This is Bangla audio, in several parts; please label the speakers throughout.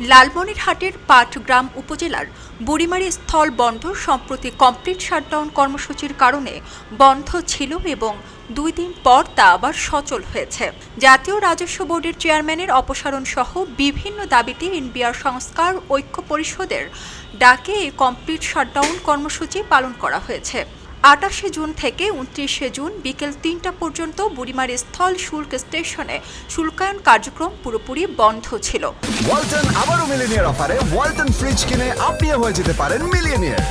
Speaker 1: লালমনিরহাটের পাটগ্রাম উপজেলার বুড়িমারি স্থল বন্ধ সম্প্রতি কমপ্লিট শাটডাউন কর্মসূচির কারণে বন্ধ ছিল এবং দুই দিন পর তা আবার সচল হয়েছে। জাতীয় রাজস্ব বোর্ডের চেয়ারম্যানের অপসারণ সহ বিভিন্ন দাবিতে এনবিআর সংস্কার ঐক্য পরিষদের ডাকে এই কমপ্লিট শাটডাউন কর্মসূচি পালন করা হয়েছে। আটাশে জুন থেকে উনত্রিশে জুন বিকেল তিনটা পর্যন্ত বুড়িমারি স্থল শুল্ক স্টেশনে শুল্কায়ন কার্যক্রম পুরোপুরি বন্ধ ছিল।
Speaker 2: ওয়ালটন আবারও মিলিনিয়ার অফারে ওয়ালটন ফ্রিজ কিনে আপনিও হয়ে যেতে পারেন মিলিয়নিয়ার।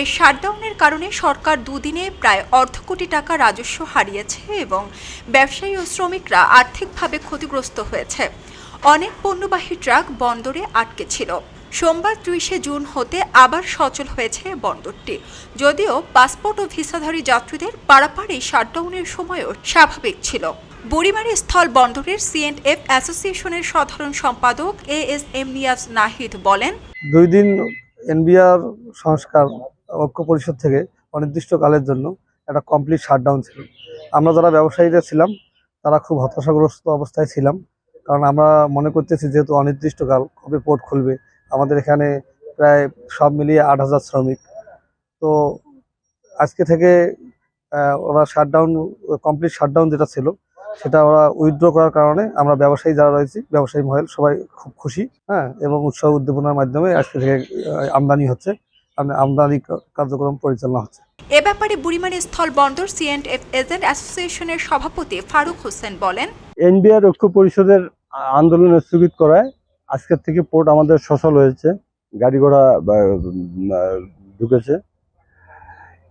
Speaker 1: এই শাটডাউনের কারণে সরকার দুদিনে প্রায় অর্ধ কোটি টাকা রাজস্ব হারিয়েছে এবং ব্যবসায়ী ও শ্রমিকরা আর্থিকভাবে ক্ষতিগ্রস্ত হয়েছে। অনেক পণ্যবাহী ট্রাক বন্দরে আটকে ছিল। সোমবার ত্রিশে জুন হতে আবার সচল হয়েছে বন্দরটি। যদিও পাসপোর্ট ও ভিসাধারী যাত্রীদের পারাপার এই শাটডাউনের সময়ও স্বাভাবিক ছিল। বুড়িমারি স্থল বন্দরের সিএন্ড এফ অ্যাসোসিয়েশনের সাধারণ সম্পাদক A S M Niaz Nahid বলেন,
Speaker 3: দুই দিন এনবিআর সংস্কার ঐক্য পরিষদ থেকে অনির্দিষ্টকালের জন্য একটা কমপ্লিট শাটডাউন ছিল। আমরা যারা ব্যবসায়ীরা ছিলাম, তারা খুব হতাশাগ্রস্ত অবস্থায় ছিলাম। কারণ আমরা মনে করতেছি যেহেতু অনির্দিষ্টকাল কবে পোর্ট খুলবে আমাদের এখানে প্রায় সব মিলিয়ে আট হাজার শ্রমিক। তো আজকে থেকে ওরা শাটডাউন কমপ্লিট শাটডাউন যেটা ছিল সেটা ওরা উইথড্র করার কারণে আমরা ব্যবসায়ী যারা রয়েছি ব্যবসায়ী মহল সবাই খুব খুশি হ্যাঁ এবং উৎসাহ উদ্দীপনার মাধ্যমে আজকে থেকে আমদানি হচ্ছে আমদানি কার্যক্রম পরিচালনা হচ্ছে।
Speaker 1: এ ব্যাপারে বুড়িমারি স্থল বন্দর সিএন্ড এফ এজেন্ট অ্যাসোসিয়েশনের সভাপতি ফারুক হোসেন বলেন
Speaker 4: এনবিআর ঐক্য পরিষদের আন্দোলন স্থগিত করায় আজকের থেকে পোর্ট আমাদের সচল হয়েছে। গাড়ি ঘোড়া ঢুকেছে।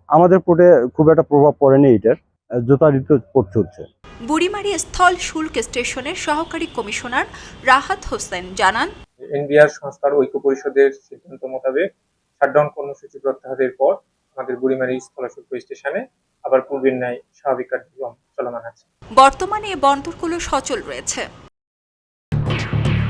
Speaker 4: আমাদের পোর্টে খুব একটা প্রভাব পড়েনি এটার। যথারীতি পোর্ট চলছে।
Speaker 1: বুড়িমারি স্থল শুল্ক স্টেশনের সহকারী কমিশনার রাহাত হোসেন জানান
Speaker 5: এনবিআর সংস্কার ঐক্য পরিষদের সিদ্ধান্ত মোতাবেক শাটডাউন কর্মসূচি প্রত্যাহারের পর আমাদের বুড়িমারি স্থল শুল্ক স্টেশনে আবার পূর্বের ন্যায় স্বাভাবিক কার্যক্রম চলমান আছে।
Speaker 1: বর্তমানে বন্দরগুলো সচল রয়েছে।